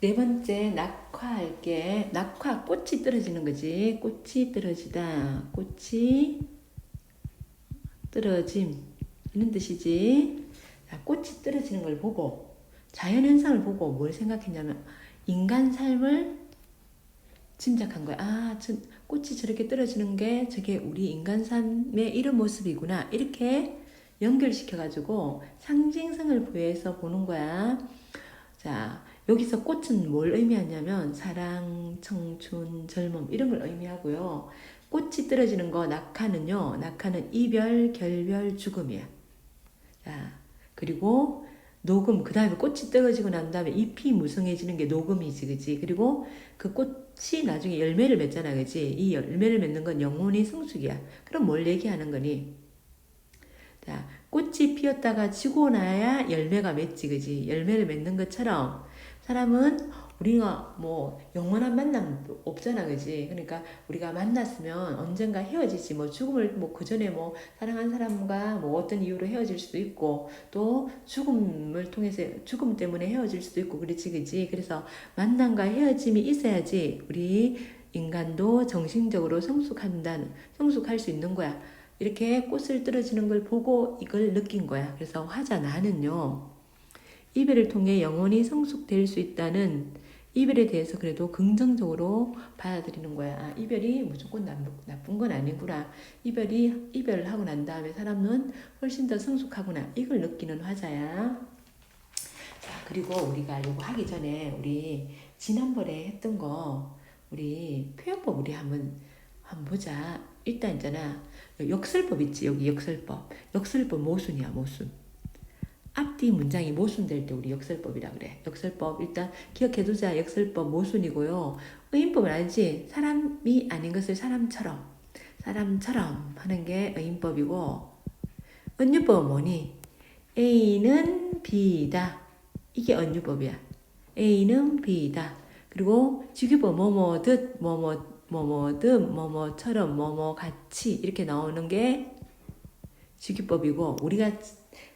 네 번째 낙화할게. 낙화 꽃이 떨어지는 거지. 꽃이 떨어지다. 꽃이 떨어짐 이런 뜻이지. 자, 꽃이 떨어지는 걸 보고 자연 현상을 보고 뭘 생각했냐면 인간 삶을 짐작한 거야. 아, 저, 꽃이 저렇게 떨어지는 게 저게 우리 인간 삶의 이런 모습이구나. 이렇게 연결시켜가지고 상징성을 부여해서 보는 거야. 자, 여기서 꽃은 뭘 의미하냐면 사랑, 청춘, 젊음 이런 걸 의미하고요. 꽃이 떨어지는 거 낙하는요. 낙하는 이별, 결별, 죽음이야. 자, 그리고 녹음 그 다음에 꽃이 떨어지고 난 다음에 잎이 무성해지는 게 녹음이지, 그지? 그리고 그 꽃이 나중에 열매를 맺잖아, 그지? 이 열매를 맺는 건 영혼의 성숙이야. 그럼 뭘 얘기하는 거니? 자, 꽃이 피었다가 지고 나야 열매가 맺지, 그지? 열매를 맺는 것처럼 사람은 우리가 뭐 영원한 만남 없잖아, 그지? 그러니까 우리가 만났으면 언젠가 헤어지지. 뭐 죽음을 뭐 그 전에 뭐 사랑한 사람과 뭐 어떤 이유로 헤어질 수도 있고 또 죽음을 통해서 죽음 때문에 헤어질 수도 있고 그렇지, 그지? 그래서 만남과 헤어짐이 있어야지 우리 인간도 정신적으로 성숙한다는 성숙할 수 있는 거야. 이렇게 꽃을 떨어지는 걸 보고 이걸 느낀 거야. 그래서 화자 나는요. 이별을 통해 영혼이 성숙될 수 있다는 이별에 대해서 그래도 긍정적으로 받아들이는 거야. 아, 이별이 무조건 나, 나쁜 건 아니구나. 이별이 이별을 하고 난 다음에 사람은 훨씬 더 성숙하구나. 이걸 느끼는 화자야. 자, 그리고 우리가 이거 하기 전에 우리 지난번에 했던 거 우리 표현법 우리 한번 한번 보자. 일단 있잖아. 역설법 있지. 여기 역설법. 역설법 모순이야, 모순. 앞뒤 문장이 모순될 때 우리 역설법이라 그래. 역설법 일단 기억해두자. 역설법 모순이고요. 의인법은 알지? 사람이 아닌 것을 사람처럼 사람처럼 하는 게 의인법이고 은유법은 뭐니? A는 B다. 이게 은유법이야. A는 B다. 그리고 직유법 뭐뭐듯 뭐뭐 뭐뭐듯 뭐뭐처럼 뭐뭐 같이 이렇게 나오는 게 직유법이고 우리가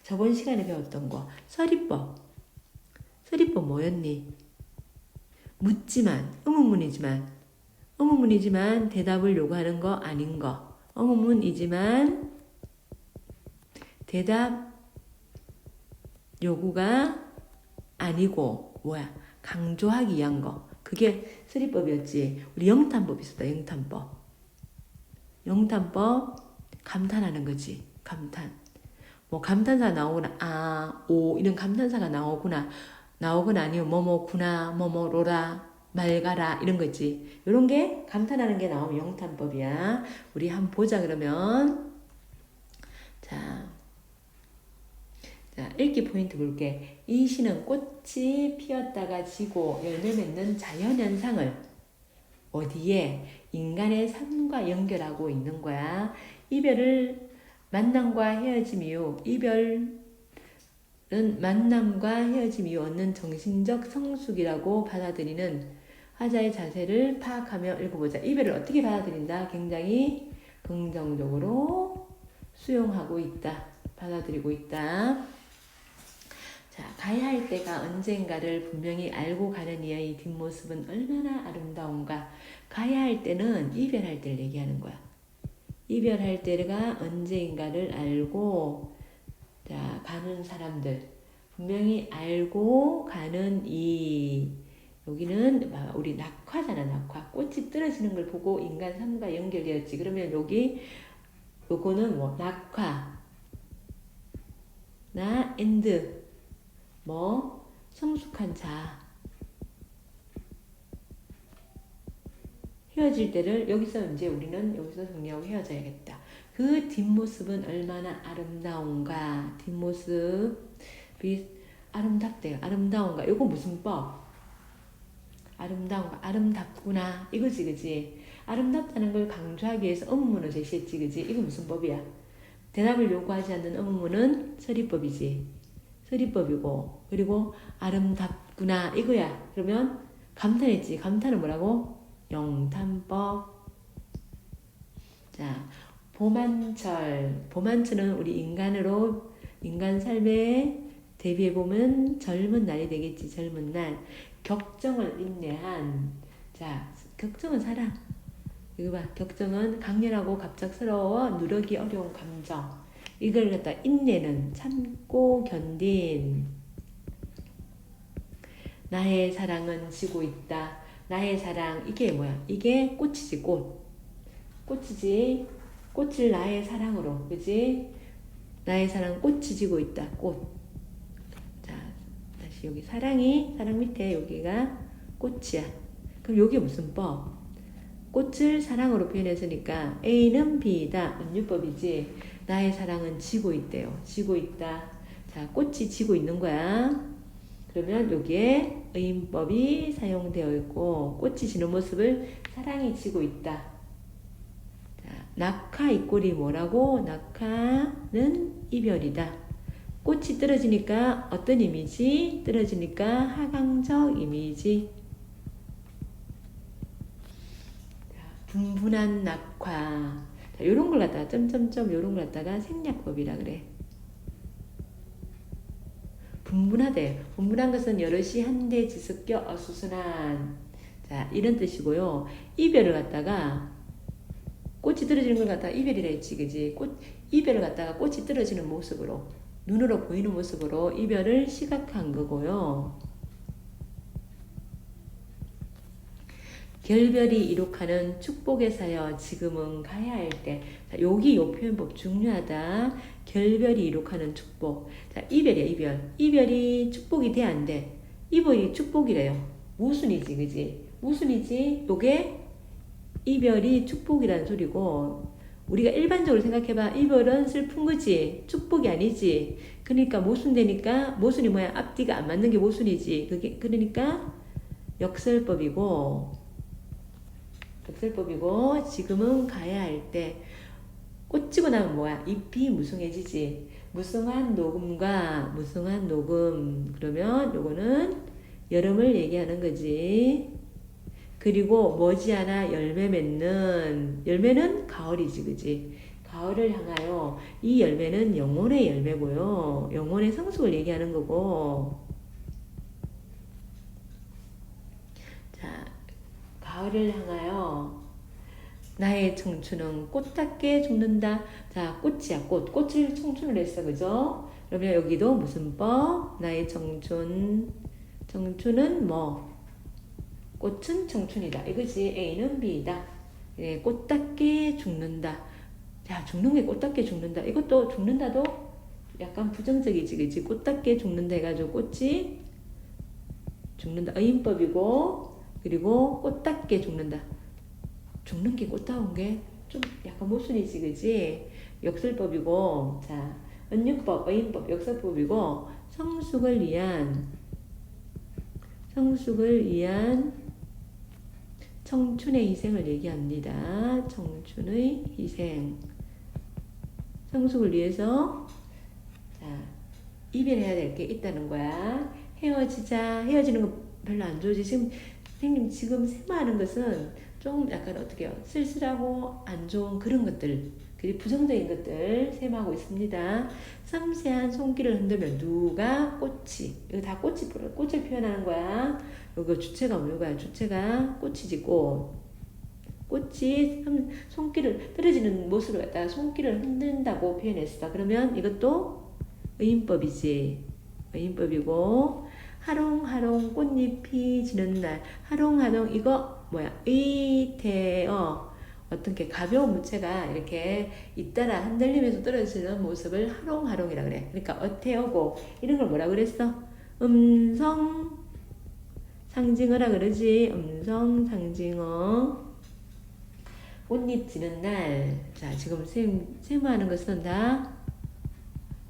저번 시간에 배웠던 거 서리법. 서리법 뭐였니? 묻지만 의문문이지만. 의문문이지만 대답을 요구하는 거 아닌 거. 의문문이지만 대답 요구가 아니고 뭐야? 강조하기 위한 거. 그게 서리법이었지. 우리 영탄법 있었다. 영탄법. 영탄법 감탄하는 거지 감탄. 뭐 감탄사 나오거나. 아, 오 이런 감탄사가 나오구나. 나오거나 아니면 뭐뭐구나 뭐뭐로라 맑아라 이런 거 있지. 이런 게 감탄하는 게 나오면 영탄법이야. 우리 한번 보자 그러면. 자, 자 읽기 포인트 볼게. 이 시는 꽃이 피었다가 지고 열매 맺는 자연 현상을. 어디에? 인간의 삶과 연결하고 있는 거야. 이별을 만남과 헤어짐 이후 이별은 만남과 헤어짐 이후 얻는 정신적 성숙이라고 받아들이는 화자의 자세를 파악하며 읽어보자. 이별을 어떻게 받아들인다? 굉장히 긍정적으로 수용하고 있다. 받아들이고 있다. 자, 가야 할 때가 언젠가를 분명히 알고 가는 이의 뒷모습은 얼마나 아름다운가. 가야 할 때는 이별할 때를 얘기하는 거야. 이별할 때가 언제인가를 알고 자 가는 사람들. 분명히 알고 가는 이 여기는 우리 낙화잖아 낙화. 꽃이 떨어지는 걸 보고 인간 삶과 연결되었지. 그러면 여기 요거는 뭐 낙화. 나 엔드. 뭐 성숙한 자 헤어질 때를 여기서 이제 우리는 여기서 정리하고 헤어져야겠다. 그 뒷모습은 얼마나 아름다운가. 뒷모습이 아름답대요. 아름다운가. 이거 무슨 법? 아름다운가. 아름답구나. 이거지, 그지? 아름답다는 걸 강조하기 위해서 의문문을 제시했지, 그지? 이거 무슨 법이야? 대답을 요구하지 않는 의문문은 서리법이지. 서리법이고, 그리고 아름답구나. 이거야. 그러면 감탄했지. 감탄은 뭐라고? 영탄법. 자, 봄한철. 봄한철은 우리 인간으로, 인간 삶의 대비해 보면 젊은 날이 되겠지, 젊은 날. 격정을 인내한. 자, 격정은 사랑. 이거 봐. 격정은 강렬하고 갑작스러워 누르기 어려운 감정. 이걸 갖다 인내는 참고 견딘. 나의 사랑은 지고 있다. 나의 사랑. 이게 뭐야? 이게 꽃이지, 꽃. 꽃이지. 꽃을 나의 사랑으로. 그지? 나의 사랑 꽃이 지고 있다. 꽃. 자, 다시 여기 사랑이, 사랑 밑에 여기가 꽃이야. 그럼 여기 무슨 법? 꽃을 사랑으로 표현했으니까 A는 B이다. 은유법이지. 나의 사랑은 지고 있대요. 지고 있다. 자, 꽃이 지고 있는 거야. 그러면 여기에 의인법이 사용되어 있고 꽃이 지는 모습을 사랑이 지고 있다. 자, 낙하 이 꼴이 뭐라고? 낙하는 이별이다. 꽃이 떨어지니까 어떤 이미지? 떨어지니까 하강적 이미지. 자, 분분한 낙화. 자, 요런 걸 갖다가 점점점 요런 걸 갖다가 생략법이라 그래. 분분하대. 분분한 것은 여럿이 한데 지섞여 어수선한. 자, 이런 뜻이고요. 이별을 갖다가 꽃이 떨어지는 걸 갖다가 이별이라 했지, 그지? 꽃, 이별을 갖다가 꽃이 떨어지는 모습으로, 눈으로 보이는 모습으로 이별을 시각한 거고요. 결별이 이룩하는 축복의 사여 지금은 가야 할 때. 자, 여기 요 표현법 중요하다. 결별이 이룩하는 축복. 자, 이별이야, 이별. 이별이 축복이 돼, 안 돼? 이별이 축복이래요. 무슨이지, 그지? 무슨이지? 요게 이별이 축복이라는 소리고, 우리가 일반적으로 생각해봐. 이별은 슬픈 거지. 축복이 아니지. 그러니까 모순되니까, 모순이 뭐야? 앞뒤가 안 맞는 게 모순이지. 그게, 그러니까 역설법이고, 역설법이고, 지금은 가야 할 때, 꽂히고 나면 뭐야? 잎이 무성해지지. 무성한 녹음과 무성한 녹음. 그러면 요거는 여름을 얘기하는 거지. 그리고 머지않아 열매 맺는 열매는 가을이지, 그지? 가을을 향하여 이 열매는 영혼의 열매고요. 영혼의 성숙을 얘기하는 거고. 자, 가을을 향하여 나의 청춘은 꽃답게 죽는다. 자, 꽃이야, 꽃. 꽃을 청춘을 했어, 그죠? 그러면 여기도 무슨 법? 나의 청춘. 청춘은 뭐? 꽃은 청춘이다. 이거지. A는 B이다. 예, 꽃답게 죽는다. 야, 죽는 게 꽃답게 죽는다. 이것도 죽는다도 약간 부정적이지, 그지? 꽃답게 죽는다 해가지고 꽃이 죽는다. 의인법이고, 그리고 꽃답게 죽는다. 죽는 게 꽃다운 게 좀 약간 모순이지, 그지? 역설법이고, 자, 은유법, 의인법, 역설법이고, 성숙을 위한, 성숙을 위한 청춘의 희생을 얘기합니다. 청춘의 희생. 성숙을 위해서, 자, 이별해야 될 게 있다는 거야. 헤어지자, 헤어지는 거 별로 안 좋지. 지금, 선생님 지금 세마하는 것은 좀 약간 어떻게 요 쓸쓸하고 안 좋은 그런 것들 그리고 부정적인 것들 셈하고 있습니다. 섬세한 손길을 흔들면 누가 꽃이 이거 다 꽃이 꽃을 표현하는 거야. 이거 주체가 뭐는 거야? 주체가 꽃이지 꽃. 꽃이 손길을 떨어지는 모습을 갖다가 손길을 흔든다고 표현했어. 그러면 이것도 의인법이지. 의인법이고 하롱하롱 꽃잎이 지는 날 하롱하롱 이거 뭐야 의태어 어떤 게 가벼운 무채가 이렇게 잇따라 흔들리면서 떨어지는 모습을 하롱하롱이라 그래. 그러니까 어태어고 이런 걸 뭐라 그랬어? 음성 상징어라 그러지. 음성 상징어. 꽃잎 지는 날 자 지금 쌤 세무하는 것은 다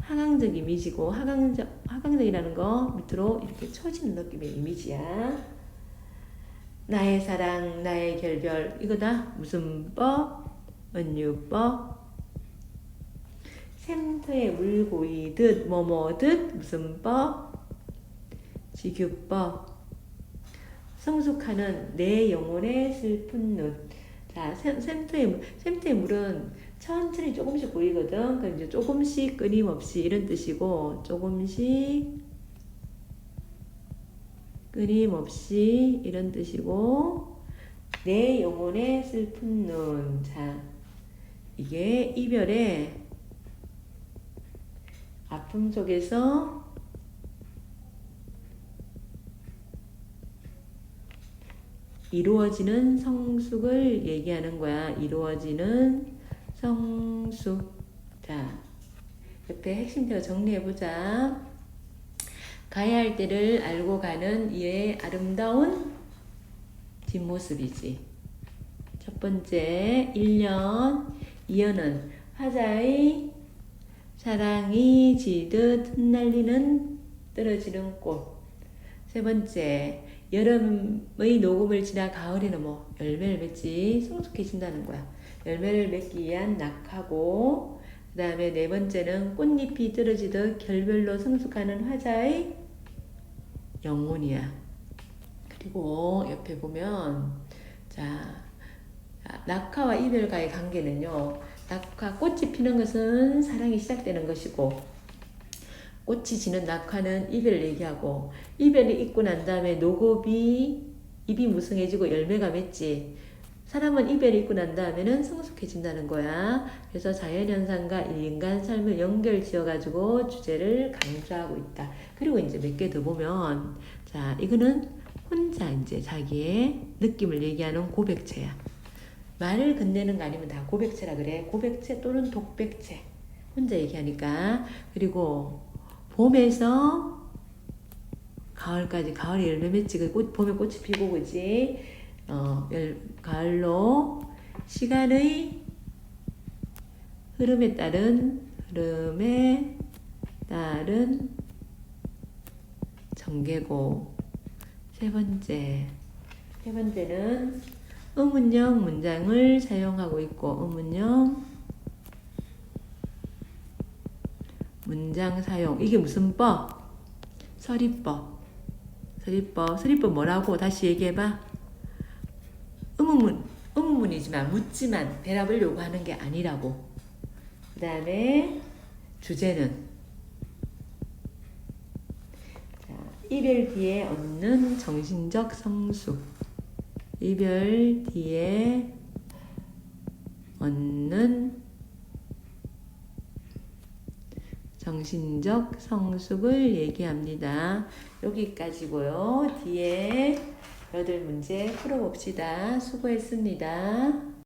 하강적 이미지고 하강적 하강적이라는 거 밑으로 이렇게 처지는 느낌의 이미지야. 나의 사랑, 나의 결별 이거다 무슨 법? 은유법. 샘터에 물 고이듯 뭐뭐듯 무슨 법? 지규법. 성숙하는 내 영혼의 슬픈 눈. 자, 샘터의 샘터의 물은 천천히 조금씩 보이거든. 그 이제 조금씩 끊임없이 이런 뜻이고 조금씩 끊임없이 이런 뜻이고 내 영혼의 슬픈 눈. 자, 이게 이별의 아픔 속에서 이루어지는 성숙을 얘기하는 거야. 이루어지는 성숙. 자, 옆에 핵심대로 정리해보자. 가야 할 때를 알고 가는 이의 아름다운 뒷모습이지. 첫 번째, 1년. 2년은 화자의 사랑이 지듯 흩날리는 떨어지는 꽃. 세 번째, 여름의 녹음을 지나 가을에는 뭐 열매를 맺지 성숙해진다는 거야. 열매를 맺기 위한 낙하고 그 다음에 네 번째는 꽃잎이 떨어지듯 결별로 성숙하는 화자의 영혼이야. 그리고 옆에 보면 자 낙하와 이별과의 관계는요. 낙하 꽃이 피는 것은 사랑이 시작되는 것이고 꽃이 지는 낙하는 이별을 얘기하고 이별이 있고 난 다음에 녹업이 입이 무성해지고 열매가 맺지 사람은 이별이 있고 난 다음에는 성숙해진다는 거야. 그래서 자연현상과 인간 삶을 연결 지어가지고 주제를 강조하고 있다. 그리고 이제 몇 개 더 보면, 자, 이거는 혼자 이제 자기의 느낌을 얘기하는 고백체야. 말을 건네는 거 아니면 다 고백체라 그래. 고백체 또는 독백체. 혼자 얘기하니까. 그리고 봄에서 가을까지 가을에 열매 맺지 그 꽃, 봄에 꽃이 피고 그지 어, 열, 가을로 시간의 흐름에 따른 흐름에 따른 전개고. 세 번째. 세 번째는 의문형 문장을 사용하고 있고 의문형 문장 사용. 이게 무슨 법? 서리법. 서리법. 서리법 뭐라고? 다시 얘기해봐 의문문 의문문이지만 묻지만 대답을 요구하는 게 아니라고 그 다음에 주제는 자, 이별 뒤에 얻는 정신적 성숙 이별 뒤에 얻는 정신적 성숙을 얘기합니다. 여기까지고요. 뒤에 여덟 문제 풀어봅시다. 수고했습니다.